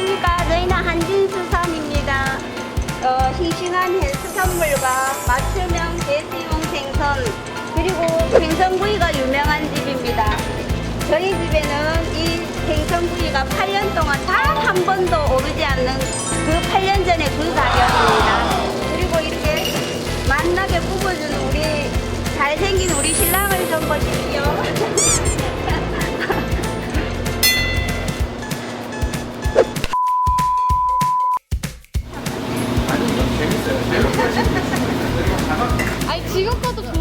안녕하십니까. 레이나 한진수산입니다. 어, 싱싱한 해수산물과 맞춤형 대수용 생선, 그리고 생선구이가 유명한 집입니다. 저희 집에는 이 생선구이가 8년 동안 단 한 번도 오르지 않는 그 8년 전의 그 가격입니다. 그리고 이렇게 만나게 뽑아준 우리 잘생긴 우리 신랑을 좀 보십시오. 지금 것도